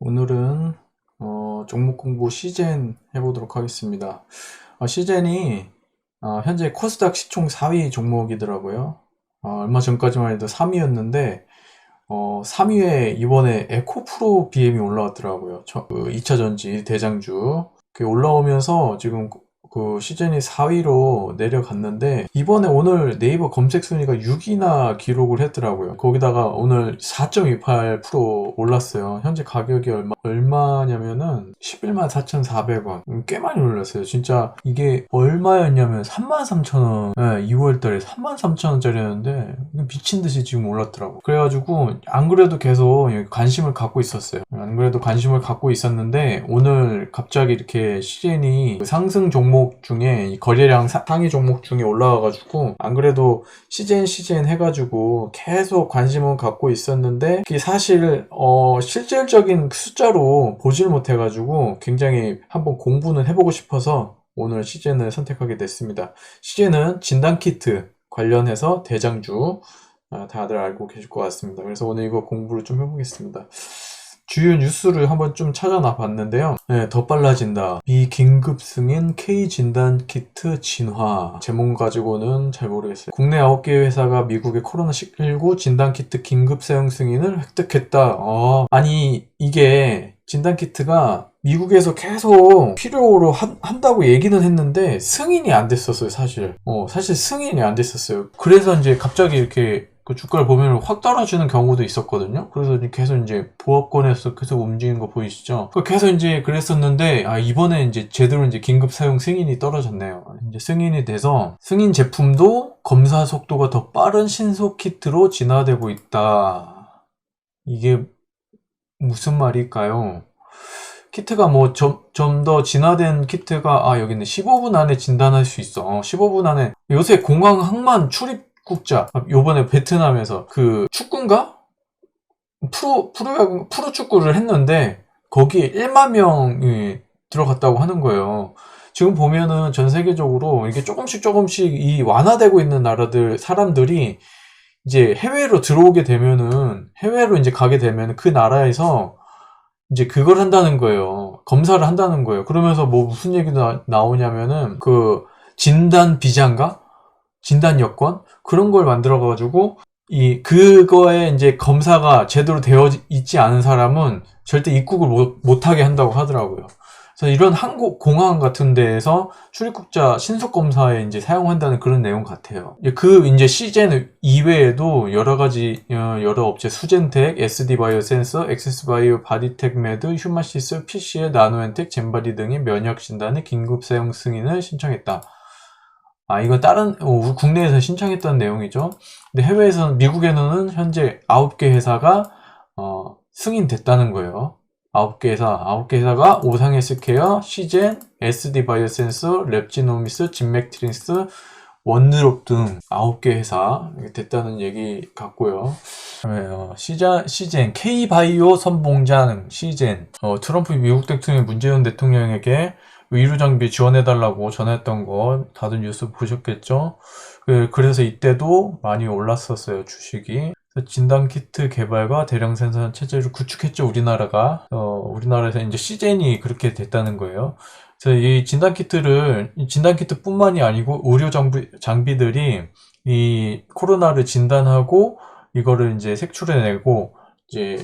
오늘은 어, 종목 공부 시젠 해보도록 하겠습니다. 어, 시젠이 어, 현재 코스닥 시총 4위 종목이더라고요. 어, 얼마 전까지만 해도 3위였는데 어, 3위에 이번에 에코프로 BM이 올라왔더라고요. 저, 그 2차 전지 대장주. 그게 올라오면서 지금 그 시즌이 4위로 내려갔는데 이번에 오늘 네이버 검색 순위가 6위나 기록을 했더라고요. 거기다가 오늘 4.28% 올랐어요. 현재 가격이 얼마, 얼마냐면은 11만 4,400원. 음, 꽤 많이 올랐어요. 진짜 이게 얼마였냐면 33,000원. 네, 2월 달에 33,000원짜리였는데 미친 듯이 지금 올랐더라고. 그래 가지고 안 그래도 계속 관심을 갖고 있었어요. 안 그래도 관심을 갖고 있었는데 오늘 갑자기 이렇게 시즌이 상승 종목 중에 이 거래량 사- 상위 종목 중에 올라와가지고 안 그래도 시즌 시즌 해가지고 계속 관심을 갖고 있었는데 그게 사실 어 실질적인 숫자로 보질 못해가지고 굉장히 한번 공부는 해보고 싶어서 오늘 시즌을 선택하게 됐습니다. 시즌은 진단 키트 관련해서 대장주 아, 다들 알고 계실 것 같습니다. 그래서 오늘 이거 공부를 좀 해보겠습니다. 주요 뉴스를 한번 좀 찾아나 봤는데요. 네, 더 빨라진다. 비긴급 승인 K 진단 키트 진화. 제목 가지고는 잘 모르겠어요. 국내 9개 회사가 미국의 코로나19 진단 키트 긴급 사용 승인을 획득했다. 어, 아니 이게 진단 키트가 미국에서 계속 필요로 한, 한다고 얘기는 했는데 승인이 안 됐었어요, 사실. 어, 사실 승인이 안 됐었어요. 그래서 이제 갑자기 이렇게 그 주가를 보면 확 떨어지는 경우도 있었거든요. 그래서 이제 계속 이제 보합권에서 계속 움직이는 거 보이시죠? 그 계속 이제 그랬었는데, 아, 이번에 이제 제대로 이제 긴급 사용 승인이 떨어졌네요. 이제 승인이 돼서 승인 제품도 검사 속도가 더 빠른 신속 키트로 진화되고 있다. 이게 무슨 말일까요? 키트가 뭐좀좀더 진화된 키트가 아 여기 있네 15분 안에 진단할 수 있어 어, 15분 안에 요새 공항 항만 출입 국자 아, 요번에 베트남에서 그 축구인가 프로 프로 프로 축구를 했는데 거기에 1만 명이 들어갔다고 하는 거예요. 지금 보면은 전 세계적으로 이게 조금씩 조금씩 이 완화되고 있는 나라들 사람들이 이제 해외로 들어오게 되면은 해외로 이제 가게 되면 그 나라에서 이제 그걸 한다는 거예요. 검사를 한다는 거예요. 그러면서 뭐 무슨 얘기가 나오냐면은 그 진단 비자인가? 진단 여권? 그런 걸 만들어 가지고 이 그거에 이제 검사가 제대로 되어 있지 않은 사람은 절대 입국을 못, 못하게 한다고 하더라고요. 그래서 이런 한국 공항 같은 데에서 출입국자 신속 검사에 이제 사용한다는 그런 내용 같아요. 그 이제 시젠 이외에도 여러 가지 어, 여러 업체 수젠텍, SD 바이오 센서, 엑세스 바이오, 바디텍 메드, 휴마시스, PC의 나노엔텍, 젠바디 등이 면역 진단의 긴급 사용 승인을 신청했다. 아, 이건 다른, 어, 국내에서 신청했던 내용이죠. 근데 해외에서는, 미국에는 현재 9개 회사가, 어, 승인됐다는 거예요. 9개 회사, 9개 회사가 오상헬스케어, 시젠, SD 바이오센서, 랩지노미스, 진맥트린스, 원느롭 등 9개 회사 됐다는 얘기 같고요. 그다음에, 어, 시자, 시젠, K바이오 선봉장 시젠, 어, 트럼프 미국 대통령 문재인 대통령에게 의료 장비 지원해달라고 전했던 거 다들 뉴스 보셨겠죠? 그, 그래서 이때도 많이 올랐었어요, 주식이. 그래서 진단 키트 개발과 대량 생산 체제를 구축했죠, 우리나라가. 어, 우리나라에서 이제 시젠이 그렇게 됐다는 거예요. 그래서 이 진단 키트를, 이 진단 키트뿐만이 아니고 의료 장비, 장비들이 이 코로나를 진단하고 이거를 이제 색출해내고 이제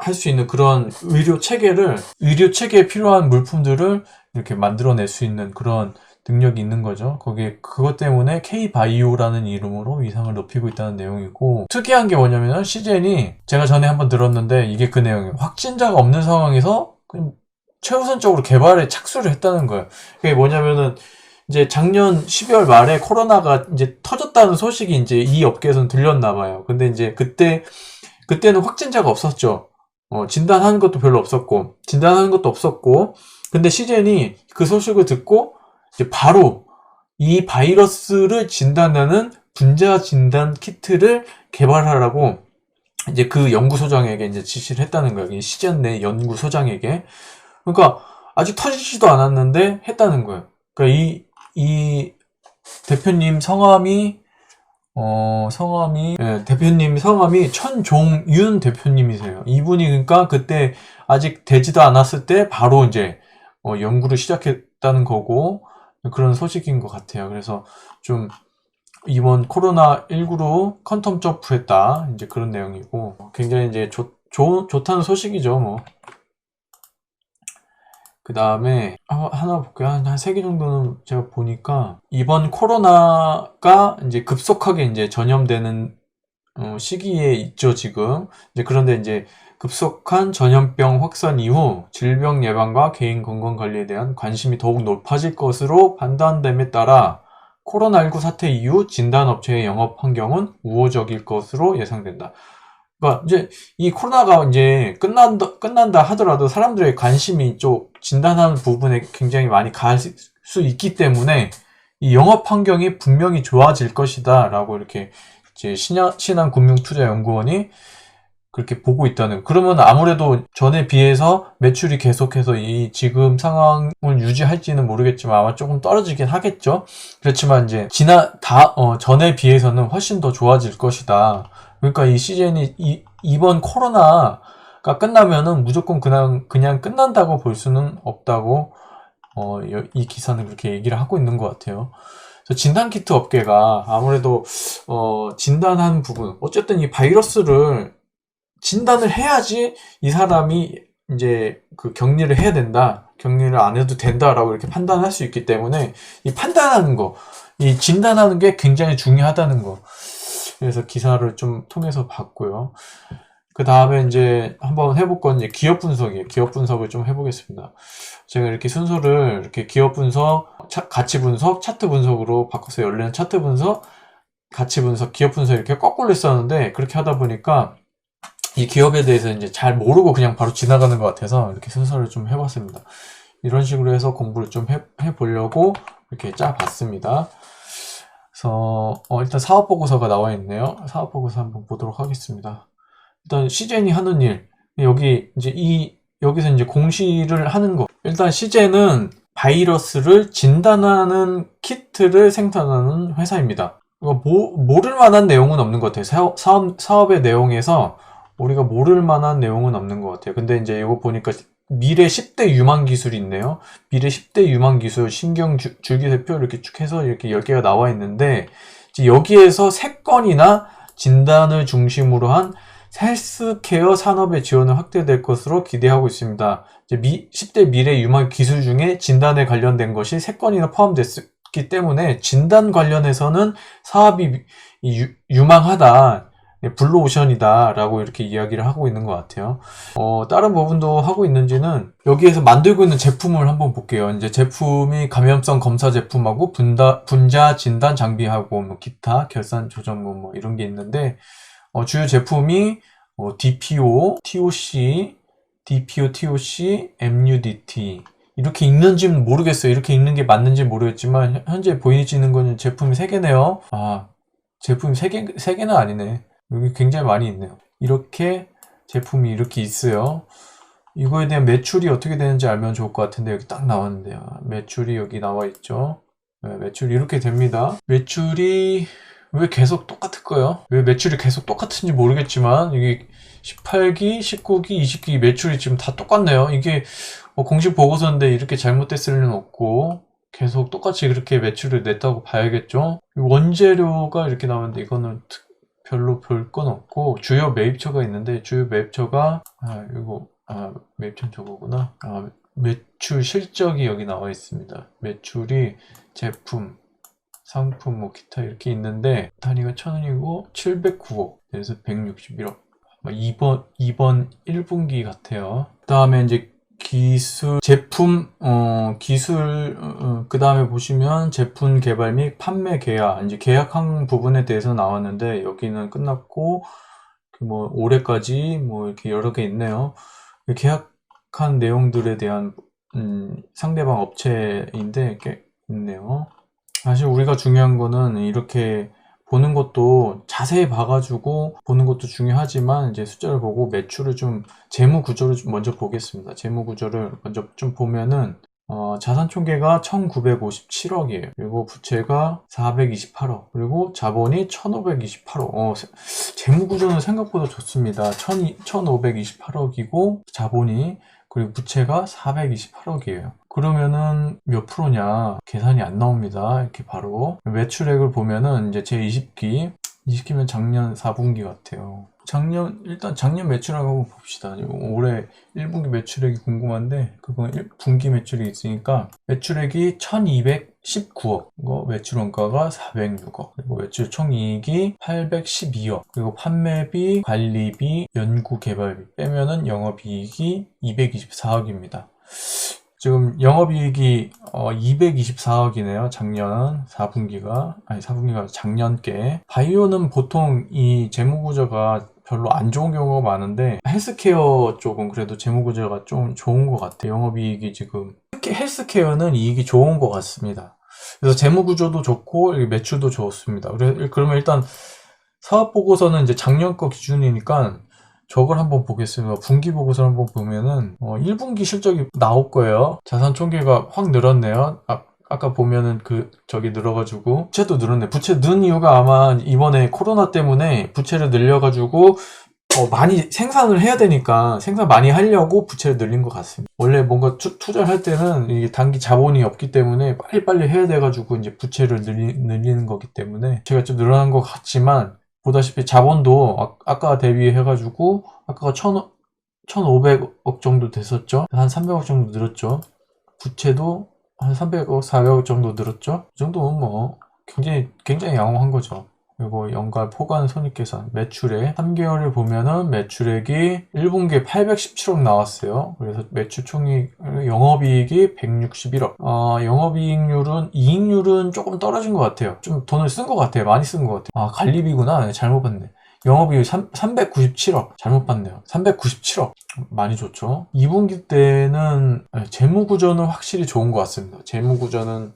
할 수 있는 그런 의료 체계를, 의료 체계에 필요한 물품들을 이렇게 만들어낼 수 있는 그런 능력이 있는 거죠. 거기에 그것 때문에 K바이오라는 이름으로 위상을 높이고 있다는 내용이고 특이한 게 뭐냐면 시젠이 제가 전에 한번 들었는데 이게 그 내용이에요. 확진자가 없는 상황에서 최우선적으로 개발에 착수를 했다는 거예요. 그게 뭐냐면은 이제 작년 12월 말에 코로나가 이제 터졌다는 소식이 이제 이 업계에서는 들렸나 봐요. 근데 이제 그때 그때는 확진자가 없었죠. 어, 진단하는 것도 별로 없었고 진단하는 것도 없었고 근데 시젠이 그 소식을 듣고 이제 바로 이 바이러스를 진단하는 분자 진단 키트를 개발하라고 이제 그 연구소장에게 이제 지시를 했다는 거예요. 이 시젠 내 연구소장에게. 그러니까 아직 터지지도 않았는데 했다는 거예요. 그러니까 이, 이 대표님 성함이 어, 성함이, 예, 대표님 성함이 천종윤 대표님이세요. 이분이 그러니까 그때 아직 되지도 않았을 때 바로 이제, 어, 연구를 시작했다는 거고, 그런 소식인 것 같아요. 그래서 좀, 이번 코로나19로 퀀텀 점프했다. 이제 그런 내용이고, 굉장히 이제 좋, 좋, 좋다는 소식이죠, 뭐. 그 다음에 하나 볼게요. 한 세 개 정도는 제가 보니까 이번 코로나가 이제 급속하게 이제 전염되는 어, 시기에 있죠 지금. 이제 그런데 이제 급속한 전염병 확산 이후 질병 예방과 개인 건강 관리에 대한 관심이 더욱 높아질 것으로 판단됨에 따라 코로나19 사태 이후 진단업체의 영업 환경은 우호적일 것으로 예상된다. 그러니까 이제 이 코로나가 이제 끝난다 끝난다 하더라도 사람들의 관심이 좀 진단하는 부분에 굉장히 많이 갈 수 있기 때문에 이 영업 환경이 분명히 좋아질 것이다 라고 이렇게 이제 신한, 신한금융투자연구원이 그렇게 보고 있다는. 그러면 아무래도 전에 비해서 매출이 계속해서 이 지금 상황을 유지할지는 모르겠지만 아마 조금 떨어지긴 하겠죠. 그렇지만 이제 지난 다 어, 전에 비해서는 훨씬 더 좋아질 것이다. 그러니까 이 시즌이 이, 이번 코로나가 끝나면은 무조건 그냥 그냥 끝난다고 볼 수는 없다고 어, 이 기사는 그렇게 얘기를 하고 있는 것 같아요. 진단 키트 업계가 아무래도 어, 진단한 부분, 어쨌든 이 바이러스를 진단을 해야지 이 사람이 이제 그 격리를 해야 된다, 격리를 안 해도 된다라고 이렇게 판단할 수 있기 때문에 이 판단하는 거, 이 진단하는 게 굉장히 중요하다는 거. 그래서 기사를 좀 통해서 봤고요. 그 다음에 이제 한번 해볼 건 이제 기업 분석이에요. 기업 분석을 좀 해보겠습니다. 제가 이렇게 순서를 이렇게 기업 분석, 차, 가치 분석, 차트 분석으로 바꿔서 열리는 차트 분석, 가치 분석, 기업 분석 이렇게 거꾸로 했었는데 그렇게 하다 보니까 이 기업에 대해서 이제 잘 모르고 그냥 바로 지나가는 것 같아서 이렇게 순서를 좀 해봤습니다. 이런 식으로 해서 공부를 좀 해, 해보려고 이렇게 짜봤습니다. 그래서 어, 일단 사업 보고서가 나와 있네요. 사업 보고서 한번 보도록 하겠습니다. 일단 시젠이 하는 일 여기 이제 이 여기서 이제 공시를 하는 거. 일단 시젠은 바이러스를 진단하는 키트를 생산하는 회사입니다. 모, 모를 만한 내용은 없는 것 같아요. 사업, 사업, 사업의 내용에서 우리가 모를 만한 내용은 없는 것 같아요. 근데 이제 이거 보니까 미래 10대 유망 기술이 있네요. 미래 10대 유망 기술 신경 주, 줄기세표 이렇게 쭉 해서 이렇게 10개가 나와 있는데 여기에서 3건이나 진단을 중심으로 한 헬스케어 산업의 지원을 확대될 것으로 기대하고 있습니다. 이제 미, 10대 미래 유망 기술 중에 진단에 관련된 것이 3건이나 포함됐기 때문에 진단 관련해서는 사업이 유, 유망하다. 예, 블루오션이다 라고 이렇게 이야기를 하고 있는 것 같아요. 어, 다른 부분도 하고 있는지는 여기에서 만들고 있는 제품을 한번 볼게요. 이제 제품이 감염성 검사 제품하고 분다, 분자 진단 장비하고 뭐 기타 결산 조정부 뭐 이런 게 있는데 어, 주요 제품이 어, DPO, TOC, DPO, TOC, MUDT 이렇게 읽는지는 모르겠어요. 이렇게 읽는 게 맞는지 모르겠지만 현재 보이지는 거는 제품이 3개네요. 아 제품이 3개, 3개는 아니네. 여기 굉장히 많이 있네요. 이렇게 제품이 이렇게 있어요. 이거에 대한 매출이 어떻게 되는지 알면 좋을 것 같은데 여기 딱 나왔는데요. 매출이 여기 나와 있죠. 네, 매출이 이렇게 됩니다. 매출이 왜 계속 똑같을까요? 왜 매출이 계속 똑같은지 모르겠지만 여기 18기, 19기, 20기 매출이 지금 다 똑같네요. 이게 뭐 공식 보고서인데 이렇게 잘못됐을 리는 없고 계속 똑같이 그렇게 매출을 냈다고 봐야겠죠. 원재료가 이렇게 나오는데 이거는 별로 볼 건 없고 주요 매입처가 있는데 주요 매입처가 아 이거 아 매입처 저거구나. 아 매출 실적이 여기 나와 있습니다. 매출이 제품 상품 뭐 기타 이렇게 있는데 단위가 1000원이고 709억. 그래서 161억. 2번 2번 1분기 같아요. 그 다음에 이제 기술, 제품, 어, 기술, 어, 그 다음에 보시면 제품 개발 및 판매 계약, 이제 계약한 부분에 대해서 나왔는데, 여기는 끝났고, 그 뭐, 올해까지 뭐, 이렇게 여러 개 있네요. 계약한 내용들에 대한, 음, 상대방 업체인데, 꽤 있네요. 사실 우리가 중요한 거는 이렇게 보는 것도 자세히 봐가지고 보는 것도 중요하지만 이제 숫자를 보고 매출을 좀 재무 구조를 좀 먼저 보겠습니다. 재무 구조를 먼저 좀 보면은 어, 자산 총계가 1957억이에요. 그리고 부채가 428억. 그리고 자본이 1528억. 어, 세- 재무 구조는 생각보다 좋습니다. 1528억이고 자본이 그리고 부채가 428억이에요. 그러면은 몇 프로냐? 계산이 안 나옵니다. 이렇게 바로. 매출액을 보면은 이제 제 20기, 20기면 작년 4분기 같아요. 작년, 일단 작년 매출액 한번 봅시다. 올해 1분기 매출액이 궁금한데, 그건 1분기 매출이 있으니까, 매출액이 1219억, 그리고 매출 원가가 406억, 그리고 매출 총이익이 812억, 그리고 판매비, 관리비, 연구개발비 빼면은 영업이익이 224억입니다. 지금 영업이익이 224억이네요. 작년 4분기가 아니 4분기가 작년께 바이오는 보통 이 재무구조가 별로 안 좋은 경우가 많은데 헬스케어 쪽은 그래도 재무구조가 좀 좋은 것 같아요. 영업이익이 지금 헬스케어는 이익이 좋은 것 같습니다. 그래서 재무 구조도 좋고 매출도 좋습니다. 그러면 일단 사업 보고서는 이제 작년 거 기준이니까 저걸 한번 보겠습니다. 분기 보고서 한번 보면은 어, 1분기 실적이 나올 거예요. 자산 총계가 확 늘었네요. 아, 아까 보면은 그 저기 늘어가지고 부채도 늘었네. 부채 는 이유가 아마 이번에 코로나 때문에 부채를 늘려가지고 어, 많이 생산을 해야 되니까 생산 많이 하려고 부채를 늘린 것 같습니다. 원래 뭔가 투, 투자를 할 때는 이게 단기 자본이 없기 때문에 빨리빨리 해야 돼가지고 이제 부채를 늘리, 늘리는 거기 때문에 제가 좀 늘어난 것 같지만 보다시피 자본도 아, 아까 대비해가지고 아까가 천, 1,500억 정도 됐었죠. 한 300억 정도 늘었죠. 부채도 한 300억, 400억 정도 늘었죠. 이 정도면 뭐 굉장히 굉장히 양호한 거죠. 그리고 연간 포괄 손익계산 매출액 3개월을 보면은 매출액이 1분기에 817억 나왔어요. 그래서 매출 총익 영업이익이 161억. 어, 영업이익률은 이익률은 조금 떨어진 것 같아요. 좀 돈을 쓴 것 같아요. 많이 쓴 것 같아요. 아 관리비구나. 네, 잘못 봤네. 영업이익 3, 397억. 잘못 봤네요. 397억. 많이 좋죠. 2분기 때는 네, 재무구조는 확실히 좋은 것 같습니다. 재무구조는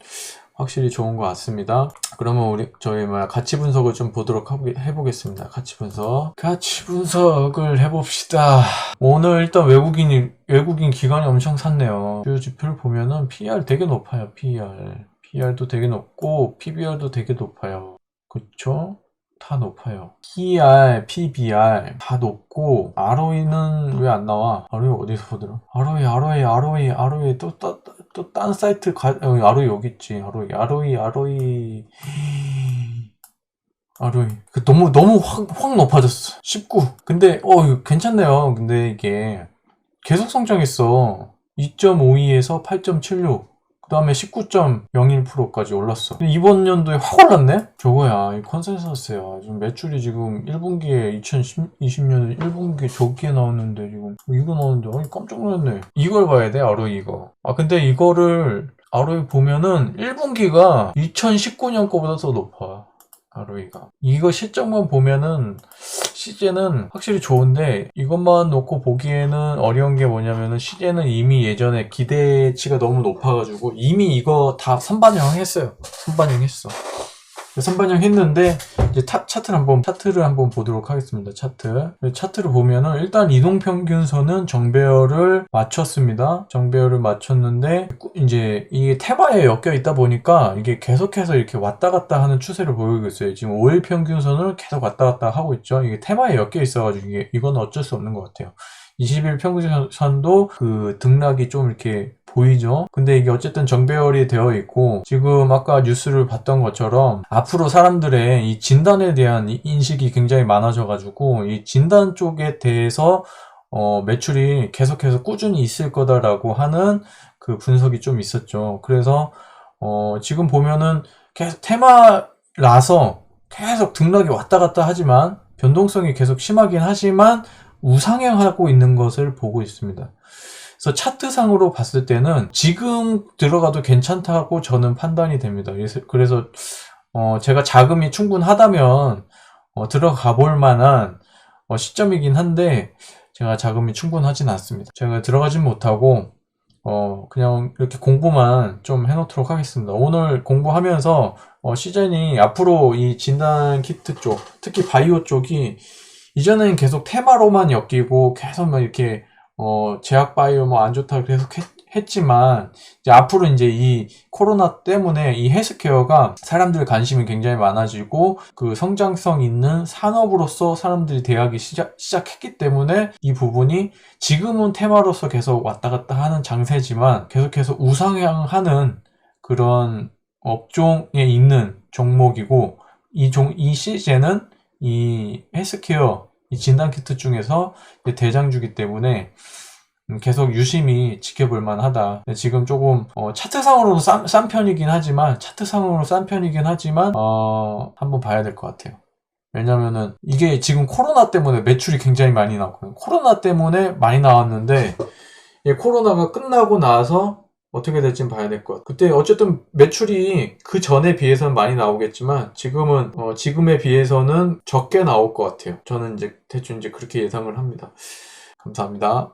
확실히 좋은 것 같습니다. 그러면 우리 저희 뭐야 가치 분석을 좀 보도록 해보겠습니다. 가치 분석. 가치 분석을 해봅시다. 오늘 일단 외국인이 외국인 기관이 엄청 샀네요. 주요 지표를 보면은 PER 되게 높아요. PER. PER도 되게 높고 PBR도 되게 높아요. 그쵸? 다 높아요. PER, PBR 다 높고 ROE는 왜 안 나와? ROE 어디서 보더라? ROE, ROE, ROE, ROE 또또 또 딴 사이트 가 어, ROE 여기 있지. ROE, ROE, ROE. ROE. 그 너무 너무 확 확 높아졌어. 19. 근데 어 괜찮네요. 근데 이게 계속 성장했어. 2.52에서 8.76. 그 다음에 19.01%까지 올랐어. 이번 연도에 확 올랐네? 저거야. 이 컨센서스야. 지금 매출이 지금 1분기에 2020년 1분기에 저기에 나왔는데 지금 이거 나오는데 아니 깜짝 놀랐네. 이걸 봐야 돼, ROE 이거. 아 근데 이거를 ROE 보면은 1분기가 2019년 거보다 더 높아. ROE가. 이거 실적만 보면은 시제는 확실히 좋은데 이것만 놓고 보기에는 어려운 게 뭐냐면은 시제는 이미 예전에 기대치가 너무 높아가지고 이미 이거 다 선반영 했어요. 선반영 했어. 선반영 했는데 이제 타, 차트를 한번 차트를 한번 보도록 하겠습니다. 차트 차트를 보면은 일단 이동 평균선은 정배열을 맞췄습니다. 정배열을 맞췄는데 이제 이게 테마에 엮여 있다 보니까 이게 계속해서 이렇게 왔다 갔다 하는 추세를 보이고 있어요. 지금 5일 평균선을 계속 왔다 갔다 하고 있죠. 이게 테마에 엮여 있어가지고 이게 이건 어쩔 수 없는 것 같아요. 20일 평균선도 그 등락이 좀 이렇게 보이죠? 근데 이게 어쨌든 정배열이 되어 있고 지금 아까 뉴스를 봤던 것처럼 앞으로 사람들의 이 진단에 대한 이 인식이 굉장히 많아져가지고 이 진단 쪽에 대해서 어, 매출이 계속해서 꾸준히 있을 거다라고 하는 그 분석이 좀 있었죠. 그래서 어, 지금 보면은 계속 테마라서 계속 등락이 왔다 갔다 하지만 변동성이 계속 심하긴 하지만 우상향하고 있는 것을 보고 있습니다. 그래서 차트상으로 봤을 때는 지금 들어가도 괜찮다고 저는 판단이 됩니다. 그래서, 어, 제가 자금이 충분하다면 어, 들어가 볼 만한 어, 시점이긴 한데 제가 자금이 충분하진 않습니다. 제가 들어가진 못하고 어, 그냥 이렇게 공부만 좀 해놓도록 하겠습니다. 오늘 공부하면서 어, 시즌이 앞으로 이 진단 키트 쪽, 특히 바이오 쪽이 이전에는 계속 테마로만 엮이고 계속 막 이렇게 어, 제약 바이오 뭐 안 좋다 계속 했, 했지만 이제 앞으로 이제 이 코로나 때문에 이 헬스케어가 사람들 관심이 굉장히 많아지고 그 성장성 있는 산업으로서 사람들이 대하기 시작, 시작했기 때문에 이 부분이 지금은 테마로서 계속 왔다 갔다 하는 장세지만 계속해서 우상향하는 그런 업종에 있는 종목이고 이 종, 이 시즌은 이 헬스케어 이 진단 키트 중에서 이제 대장주기 때문에 음, 계속 유심히 지켜볼 만하다. 지금 조금 어, 차트상으로는 싼, 싼 편이긴 하지만 차트상으로 싼 편이긴 하지만 어, 한번 봐야 될 것 같아요. 왜냐면은 이게 지금 코로나 때문에 매출이 굉장히 많이 나왔거든요. 코로나 때문에 많이 나왔는데 이 코로나가 끝나고 나서 어떻게 될지는 봐야 될 것 같아요. 그때 어쨌든 매출이 그 전에 비해서는 많이 나오겠지만 지금은 어, 지금에 비해서는 적게 나올 것 같아요. 저는 이제 대충 이제 그렇게 예상을 합니다. 감사합니다.